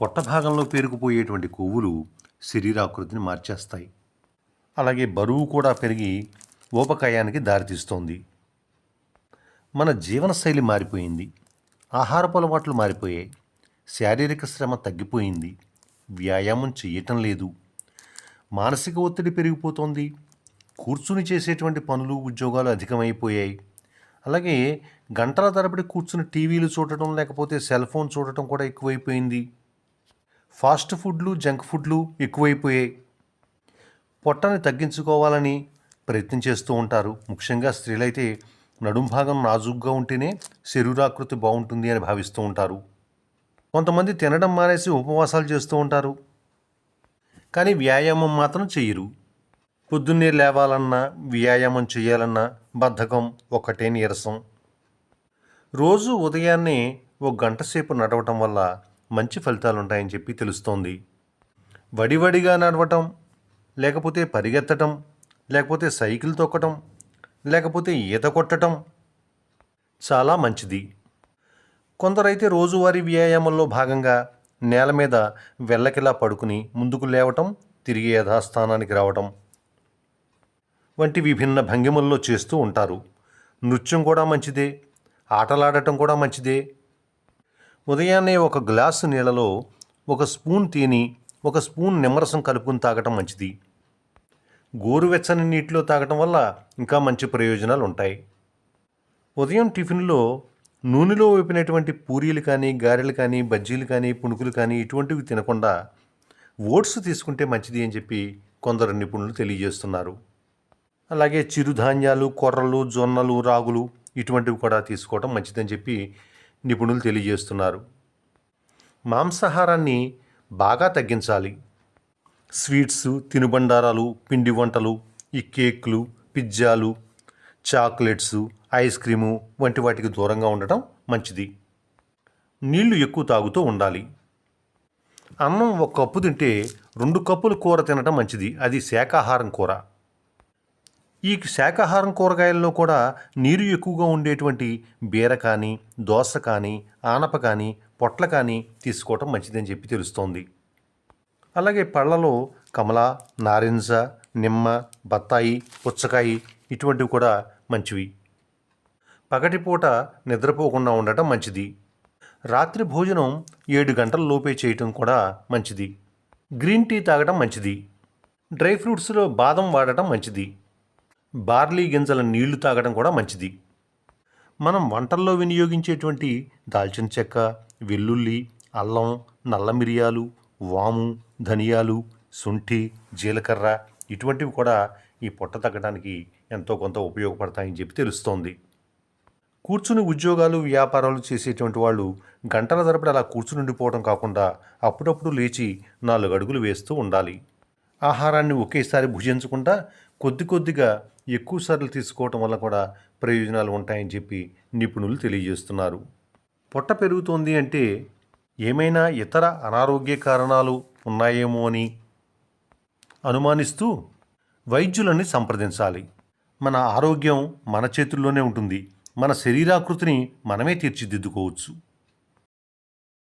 పొట్ట భాగంలో పేరుకుపోయేటువంటి కొవ్వులు శరీరాకృతిని మార్చేస్తాయి. అలాగే బరువు కూడా పెరిగి ఊపకాయానికి దారితీస్తోంది. మన జీవనశైలి మారిపోయింది. ఆహారపు అలవాట్లు మారిపోయాయి. శారీరక శ్రమ తగ్గిపోయింది. వ్యాయామం చేయటం లేదు. మానసిక ఒత్తిడి పెరిగిపోతోంది. కూర్చుని చేసేటువంటి పనులు ఉద్యోగాలు అధికమైపోయాయి. అలాగే గంటల తరబడి కూర్చుని టీవీలు చూడటం లేకపోతే సెల్ ఫోన్ చూడటం కూడా ఎక్కువైపోయింది. ఫాస్ట్ ఫుడ్లు జంక్ ఫుడ్లు ఎక్కువైపోయాయి పొట్టని తగ్గించుకోవాలని ప్రయత్నం చేస్తూ ఉంటారు. ముఖ్యంగా స్త్రీలైతే నడుం భాగం నాజుగ్గా ఉంటేనే శరీరాకృతి బాగుంటుంది అని భావిస్తూ ఉంటారు. కొంతమంది తినడం మానేసి ఉపవాసాలు చేస్తూ ఉంటారు. కానీ వ్యాయామం మాత్రం చెయ్యరు. పొద్దున్నే లేవాలన్నా వ్యాయామం చేయాలన్నా బద్ధకం ఒకటే నీరసం. రోజు ఉదయాన్నే ఒక గంట సేపు నడవటం వల్ల మంచి ఫలితాలు ఉంటాయని చెప్పి తెలుస్తోంది. వడివడిగా నడవటం లేకపోతే పరిగెత్తటం లేకపోతే సైకిల్ తొక్కటం లేకపోతే ఈత కొట్టటం చాలా మంచిది. కొందరైతే రోజువారీ వ్యాయామంలో భాగంగా నేల మీద వెళ్ళకిలా పడుకుని ముందుకు లేవటం తిరిగి యథాస్థానానికి రావటం వంటి విభిన్న భంగిమల్లో చేస్తూ ఉంటారు. నృత్యం కూడా మంచిదే ఆటలాడటం కూడా మంచిదే ఉదయాన్నే ఒక గ్లాసు నీళ్ళలో ఒక స్పూన్ తేనె ఒక స్పూన్ నిమ్మరసం కలుపుకుని తాగటం మంచిది. గోరువెచ్చని నీటిలో తాగటం వల్ల ఇంకా మంచి ప్రయోజనాలు ఉంటాయి ఉదయం టిఫిన్లో నూనెలో వేపినటువంటి పూరీలు కానీ గారెలు కానీ బజ్జీలు కానీ పుణుకులు కానీ ఇటువంటివి తినకుండా ఓట్స్ తీసుకుంటే మంచిది అని చెప్పి కొందరు నిపుణులు తెలియజేస్తున్నారు. అలాగే చిరుధాన్యాలు కొర్రలు జొన్నలు రాగులు ఇటువంటివి కూడా తీసుకోవడం మంచిదని చెప్పి నిపుణులు తెలియజేస్తున్నారు. మాంసాహారాన్ని బాగా తగ్గించాలి. స్వీట్స్ తినుబండారాలు పిండి వంటలు ఈ కేక్లు పిజ్జాలు చాక్లెట్స్ ఐస్ క్రీము వంటి వాటికి దూరంగా ఉండటం మంచిది. నీళ్ళు ఎక్కువ తాగుతూ ఉండాలి. అన్నం ఒక కప్పు తింటే రెండు కప్పులు కూర తినటం మంచిది. అది శాకాహారం కూర. ఈ శాకాహారం కూరగాయల్లో కూడా నీరు ఎక్కువగా ఉండేటువంటి బీర కానీ దోస కానీ ఆనప కానీ పొట్ల కానీ తీసుకోవటం మంచిదని చెప్పి తెలుస్తోంది. అలాగే పళ్ళలో కమల నారింజ నిమ్మ బత్తాయి పుచ్చకాయ ఇటువంటివి కూడా మంచివి. పగటిపూట నిద్రపోకుండా ఉండటం మంచిది. రాత్రి భోజనం ఏడు గంటల లోపే చేయటం కూడా మంచిది. గ్రీన్ టీ తాగడం మంచిది. డ్రై ఫ్రూట్స్లో బాదం వాడటం మంచిది. బార్లీ గింజల నీళ్ళు తాగడం కూడా మంచిది. మనం వంటల్లో వినియోగించేటువంటి దాల్చిన చెక్క వెల్లుల్లి అల్లం నల్ల మిరియాలు వాము ధనియాలు శుంఠి జీలకర్ర ఇటువంటివి కూడా ఈ పొట్ట తగ్గడానికి ఎంతో కొంత ఉపయోగపడతాయని చెప్పి తెలుస్తోంది. కూర్చుని ఉద్యోగాలు వ్యాపారాలు చేసేటువంటి వాళ్ళు గంటల తరపుడు అలా కూర్చుని ఉండిపోవడం కాకుండా అప్పుడప్పుడు లేచి నాలుగు అడుగులు వేస్తూ ఉండాలి. ఆహారాన్ని ఒకేసారి భుజించకుండా కొద్ది కొద్దిగా ఎక్కువ సార్లు తీసుకోవటం వల్ల కూడా ప్రయోజనాలు ఉంటాయని చెప్పి నిపుణులు తెలియజేస్తున్నారు. పొట్ట పెరుగుతోంది అంటే ఏమైనా ఇతర అనారోగ్య కారణాలు ఉన్నాయేమో అని అనుమానిస్తూ వైద్యులని సంప్రదించాలి. మన ఆరోగ్యం మన చేతుల్లోనే ఉంటుంది. మన శరీరాకృతిని మనమే తీర్చిదిద్దుకోవచ్చు.